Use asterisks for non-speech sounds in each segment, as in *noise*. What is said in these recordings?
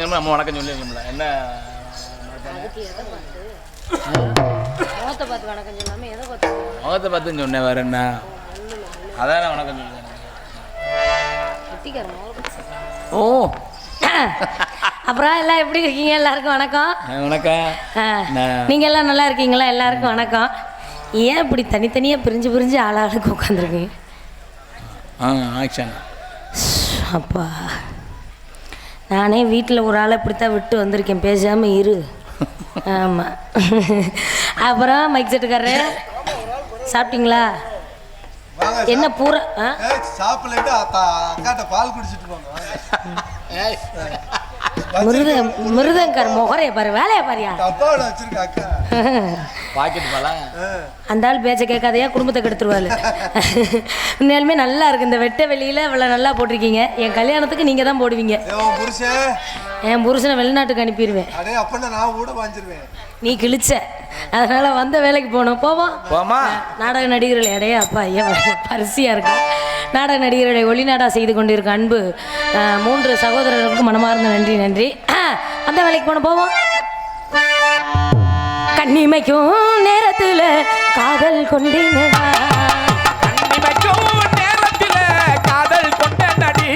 வணக்கம் சொல்லணும் நம்ம வணக்கம் சொல்லி என்ன பார்த்து முகத்தை பார்த்து வணக்கம் சொல்லாம எதை பார்த்து முகத்தை பார்த்துன்னு சொன்னேன் வேற என்ன? அதான் வணக்கம் சொல்லுவேன் ஓ. அப்புறம் எல்லாம் எப்படி இருக்கீங்க? எல்லாருக்கும் வணக்கம். வணக்கம். ஆ, நான் நீங்க எல்லாம் நல்லா இருக்கீங்களா? எல்லாருக்கும் வணக்கம். ஏன் இப்படி தனித்தனியாக பிரிஞ்சு பிரிஞ்சு ஆளாளுக்கு உட்காந்துருக்கீங்க? ஆ ஆக்ஷன். அப்பா. நானே வீட்டில் ஒரு ஆளை இப்படித்தான் விட்டு வந்திருக்கேன். பேசாமல் இரு. ஆமாம் அப்புறம் மைக் செட்டுக்காரரு சாப்பிட்டீங்களா? வாங்க என்ன பூரா மிருதங்கர் முகரைய பாரு வேலையை பாரியா? டப்பாவோட வச்சிருக்க அக்கா. *laughs* பாக்கெட் ஆ. அந்த ஆள் பேச்சை கேட்காதையா குடும்பத்தை கெடுத்துருவாள் உண்மையாலுமே நல்லா இருக்கு. இந்த வெட்ட வெளியில் இவ்வளோ நல்லா போட்டிருக்கீங்க. என் கல்யாணத்துக்கு நீங்கள் தான் போடுவீங்க. என் புருஷனை வெளிநாட்டுக்கு அனுப்பிடுவேன் நீ கிழிச்ச. அதனால வந்த வேலைக்கு போகணும் போவோம். போமா நாடக நடிகர்கள் இடையே அப்பா ஐயா பரிசியாக இருக்கு. நாடக நடிகர்களை ஒளிநாடா செய்து கொண்டிருக்க அன்பு மூன்று சகோதரர்களுக்கும் மனமார்ந்த நன்றி நன்றி. அந்த வேலைக்கு போன போவோம். கண்ணிமைக்கும் நேரத்தில் காதல் கொண்டேனடா. நேரத்தில் காதல் கொண்ட நடி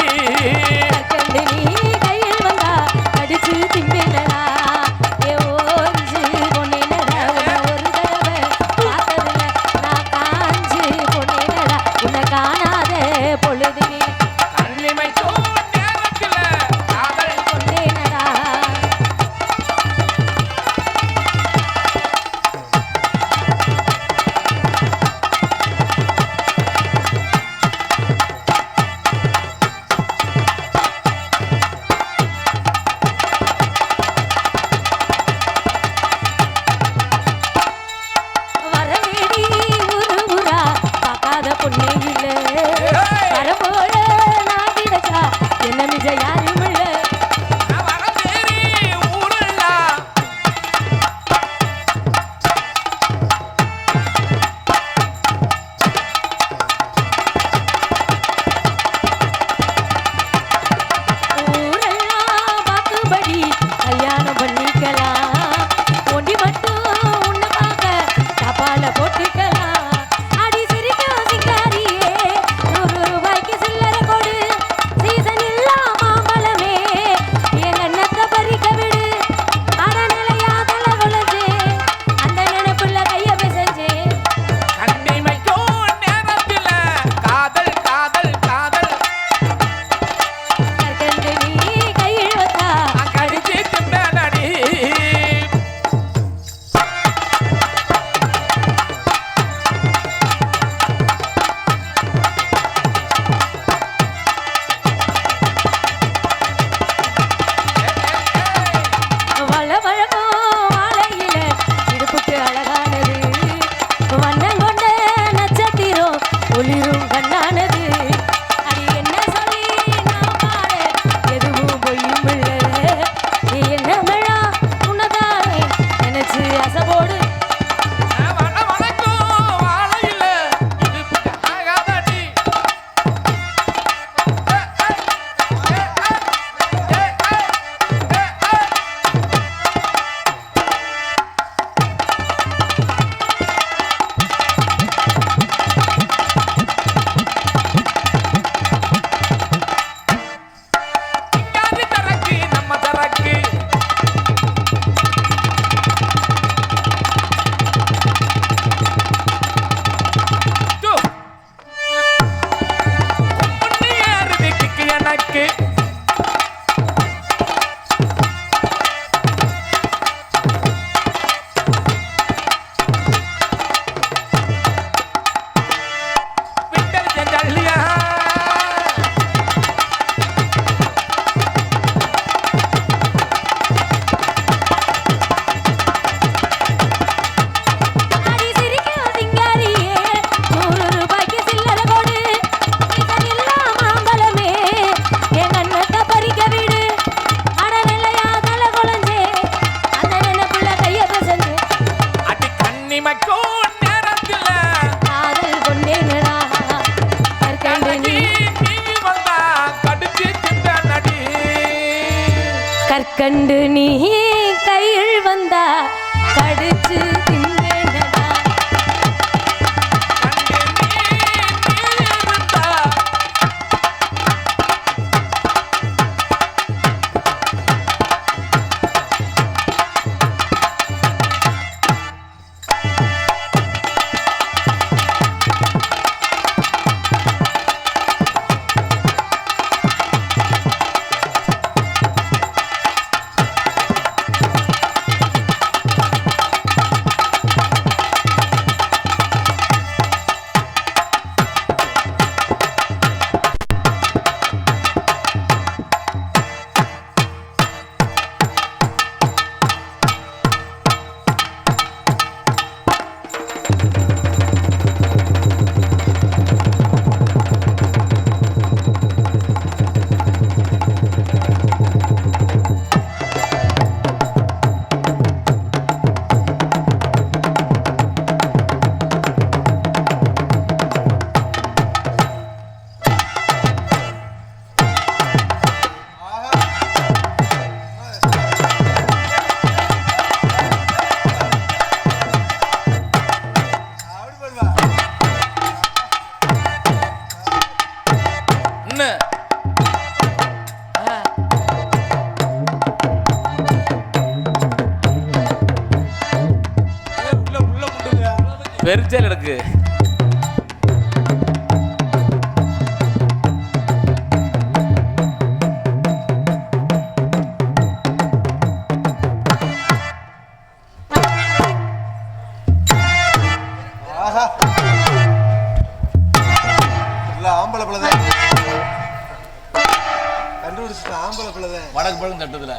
ஆம்பளை பிள்ளைதான் வடக்கு பழம் தட்டுதுல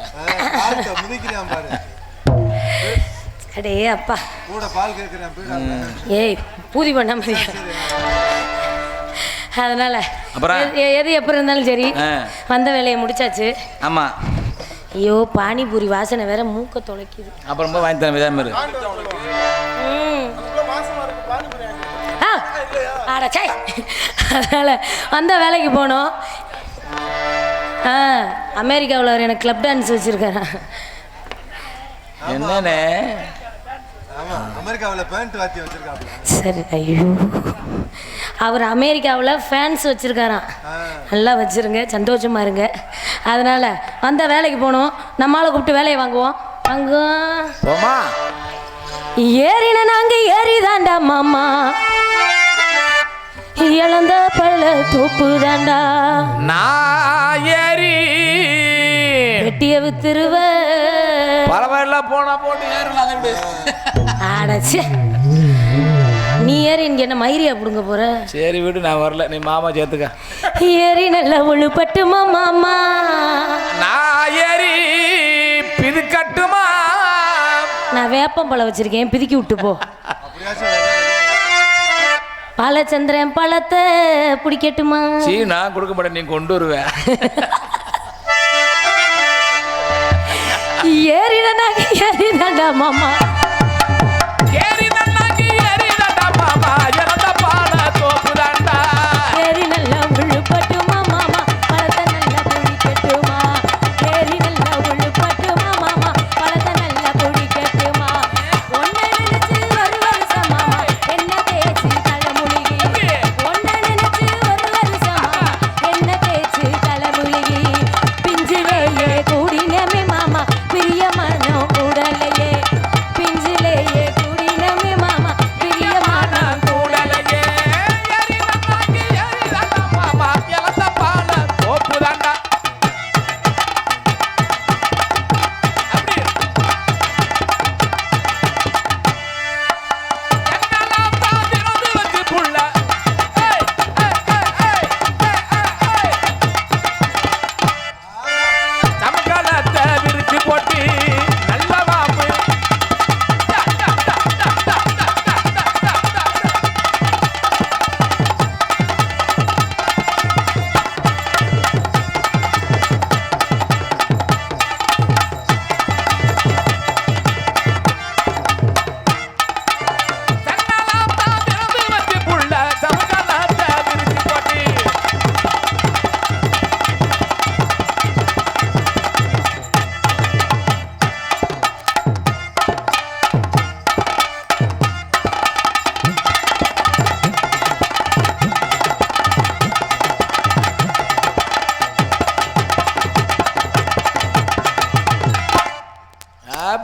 முதிக்கிறான் பாரு. அடே அப்பா. கூட பால் கேட்கிறேன் ஏய் பூதி பண்ண முடியாது. அதனால அப்புறம்? எது- எது எப்போ இருந்தாலும் சரி. வந்த வேலையை முடிச்சாச்சு. ஆமா. ஐயோ பானிபூரி வாசனை வேற மூக்க தொலைக்குது. அப்புறம் போய் வாங்கி தரேன் விதாமரு ம். ஆ, அட சை. அதனால வந்த வேலைக்கு போனோம். ஆ அமெரிக்காவில் அவர் எனக்கு கிளப் டான்ஸ் வச்சுருக்காரு. என்னண்ணே? ஆமா அமெரிக்காவுல பேண்ட் வாத்தி வச்சிருக்காப்ல. சரி ஐயோ. அவர் அமெரிக்காவில் ஃபேன்ஸ் வச்சுருக்காராம். நல்லா வச்சுருங்க சந்தோஷமா இருங்க. அதனால் வந்த வேலைக்கு போனோம். நம்மளால் கூப்பிட்டு வேலையை வாங்குவோம். வாங்குவோம் போமா ஏறின நாங்க ஏறிதாண்டா மாமா. இழந்த பழ தோப்பு தாண்டா நான் ஏறி. வெட்டிய வித்துருவ பரவாயில்ல போனா போட்டு ஏறலாம் அடச்சே. நீ ஏறி இங்க என்ன மயிரியா புடுங்க போற? சரி விடு நான் வரல. நீ மாமா சேர்த்துக்க. ஏறி நல்ல உழுப்பட்டுமா மாமா? நான் ஏறி பிது கட்டுமா நான் வேப்பம்பழம் வச்சிருக்கேன் பிதுக்கி விட்டு போ. பாலச்சந்திரன் பழத்தை பிடிக்கட்டுமா? சீ நான் கொடுக்க மாட்டேன் நீ கொண்டு வருவேன் ஏறின ஏறிதாண்டா மாமா.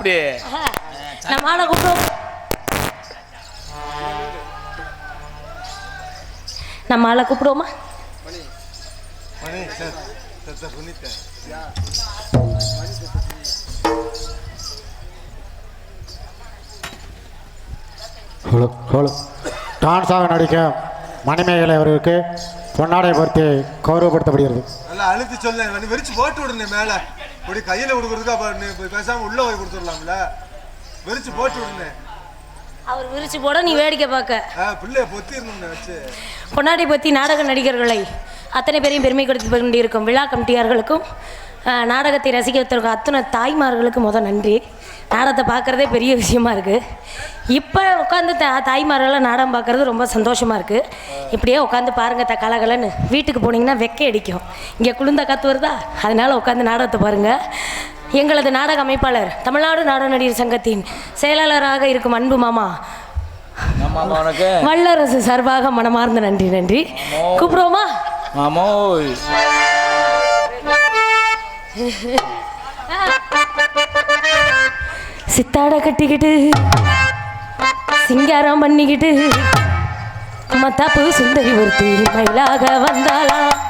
அப்படி? நம்ம ஆளை கூப்பிடுவோம் நம்ம ஆளை கூப்பிடுவோமா? டான்ஸாக நடிக்க மணிமேகலை அவர்களுக்கு பொன்னாடை பொருத்தி கௌரவப்படுத்தப்படுகிறது. நல்லா அழுத்தி சொல்லேன் வந்து வெறிச்சு போட்டு விடுனே மேலே. இப்படி கையில் கொடுக்குறதுக்கு அப்போ பேசாமல் உள்ளே போய் கொடுத்துடலாம்ல? வெறிச்சு போட்டு விடுனே அவர் விரிச்சு போட நீ வேடிக்கை பார்க்க. பிள்ளைய பொத்திடணும்னே வச்சு பொன்னாடி பற்றி நாடக நடிகர்களை அத்தனை பேரையும் பெருமை கொடுத்து கொண்டிருக்கும் விழா கமிட்டியார்களுக்கும் நாடகத்தை ரசிக்கிறதுக்கு அத்தனை தாய்மார்களுக்கும் முத நன்றி. நாடகத்தை பார்க்குறதே பெரிய விஷயமா இருக்குது இப்போ உட்காந்து தா தாய்மார்கள்லாம் நாடகம் பார்க்குறது ரொம்ப சந்தோஷமாக இருக்குது இப்படியே உட்காந்து பாருங்கள் த கலகலன்னு. வீட்டுக்கு போனீங்கன்னா வெக்கை அடிக்கும். இங்கே குளிர்ந்த காற்று வருதா? அதனால் உட்காந்து நாடகத்தை பாருங்கள் எங்களது நாடக அமைப்பாளர் தமிழ்நாடு நாடக நடிகர் சங்கத்தின் செயலாளராக இருக்கும் அன்பு மாமா. வல்லரசு சார்பாக மனமார்ந்த நன்றி நன்றி. கூப்பிடுவோமா? ஆமோய் சித்தாட கட்டிக்கிட்டு சிங்காரம் பண்ணிக்கிட்டு மத்தாப்பு சுந்தரி ஒருத்தி மயிலாக வந்தாலாம்